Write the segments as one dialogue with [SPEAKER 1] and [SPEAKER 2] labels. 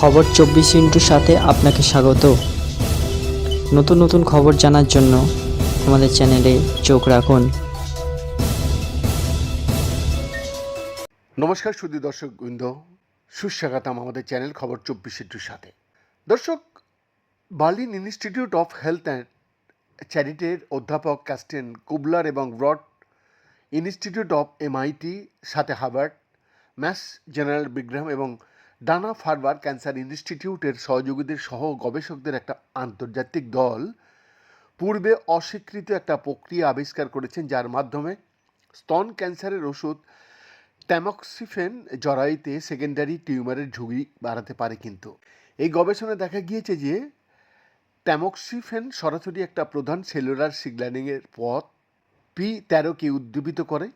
[SPEAKER 1] খবর চব্বিশ ইন্টুর সাথে আপনাকে স্বাগত। নতুন নতুন খবর জানার জন্য আমাদের চ্যানেলে চোখ রাখুন।
[SPEAKER 2] নমস্কার সুদী দর্শক বৃন্দ সুস্বাগতম আমাদের চ্যানেল খবর চব্বিশ ইন্টুর সাথে। দর্শক, Berlin Institute of Health and চ্যারিটির অধ্যাপক ক্যাস্টেন কুবলার এবং ব্রড ইনস্টিটিউট অফ এমআইটি, সাথে হার্ভার্ড, ম্যাস জেনারেল বিগ্রাম এবং ডানা, ফারবার, ক্যান্সার ইনস্টিটিউটের সহযোগীদের সহ গবেষকদের একটা আন্তর্জাতিক দল পূর্বে অস্বীকৃত একটা প্রক্রিয়া আবিষ্কার করেছেন, যার মাধ্যমে স্তন ক্যান্সারের ওষুধ ট্যামক্সিফেন জরাইতে সেকেন্ডারি টিউমারের ঝুঁকি বাড়াতে পারে কিন্তু। এই গবেষণায় দেখা গিয়েছে যে ট্যামক্সিফেন সরাসরি একটা প্রধান সেলুলার সিগন্যালিংয়ের পথ পি তেরোকে উদ্দীপিত করে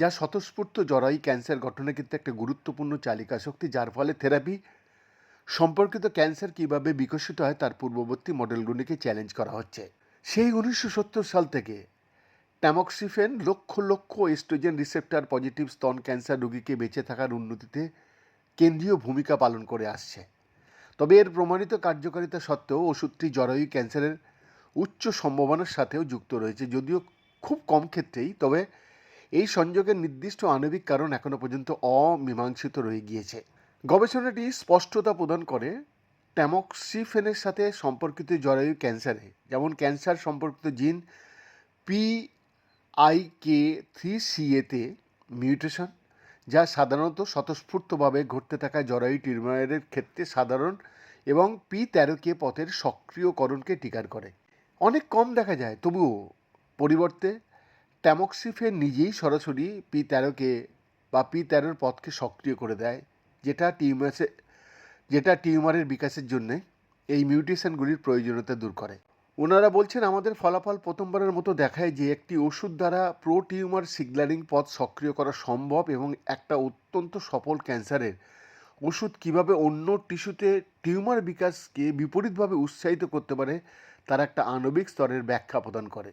[SPEAKER 2] যা স্বতঃস্ফূর্ত জরায়ু ক্যান্সার গঠনে কিন্তু একটা গুরুত্বপূর্ণ চালিকা শক্তি, যার ফলে থেরাপি সম্পর্কিত ক্যান্সার কীভাবে বিকশিত হয় তার পূর্ববর্তী মডেলগুলিকে চ্যালেঞ্জ করা হচ্ছে। সেই উনিশশো সত্তর সাল থেকে ট্যামক্সিফেন লক্ষ লক্ষ এস্ট্রোজেন রিসেপ্টার পজিটিভ স্তন ক্যান্সার রোগীকে বেঁচে থাকার উন্নতিতে কেন্দ্রীয় ভূমিকা পালন করে আসছে। তবে এর প্রমাণিত কার্যকারিতা সত্ত্বেও ওষুধটি জরায়ু ক্যান্সারের উচ্চ সম্ভাবনার সাথেও যুক্ত রয়েছে, যদিও খুব কম ক্ষেত্রেই। তবে এই সংযোগের নির্দিষ্ট আণবিক কারণ এখনও পর্যন্ত অমীমাংসিত রয়ে গিয়েছে। গবেষণাটি স্পষ্টতা প্রদান করে ট্যামক্সিফেনের সাথে সম্পর্কিত জরায়ু ক্যান্সারে, যেমন ক্যান্সার সম্পর্কিত gene P I K three সিএতে mutation, যা সাধারণত স্বতঃস্ফূর্তভাবে ঘটতে থাকা জরায়ু টিউমারের ক্ষেত্রে সাধারণ এবং পি তেরো কে পথের সক্রিয়করণকে টিকার করে। অনেক কম দেখা যায়, তবুও পরিবর্তে ট্যামক্সিফেন নিজেই সরাসরি পি তেরোকে বা পি তেরোর পথকে সক্রিয় করে দেয়, যেটা টিউমাসে যেটা টিউমারের বিকাশের জন্য এই মিউটেশনগুলির প্রয়োজনীয়তা দূর করে। ওনারা বলছেন, আমাদের ফলাফল প্রথমবারের মতো দেখায় যে একটি ওষুধ দ্বারা প্রো টিউমার সিগন্যালিং পথ সক্রিয় করা সম্ভব এবং একটা অত্যন্ত সফল ক্যান্সারের ওষুধ কীভাবে অন্য টিস্যুতে টিউমার বিকাশকে বিপরীতভাবে উৎসাহিত করতে পারে, তার একটা আণবিক স্তরের ব্যাখ্যা প্রদান করে।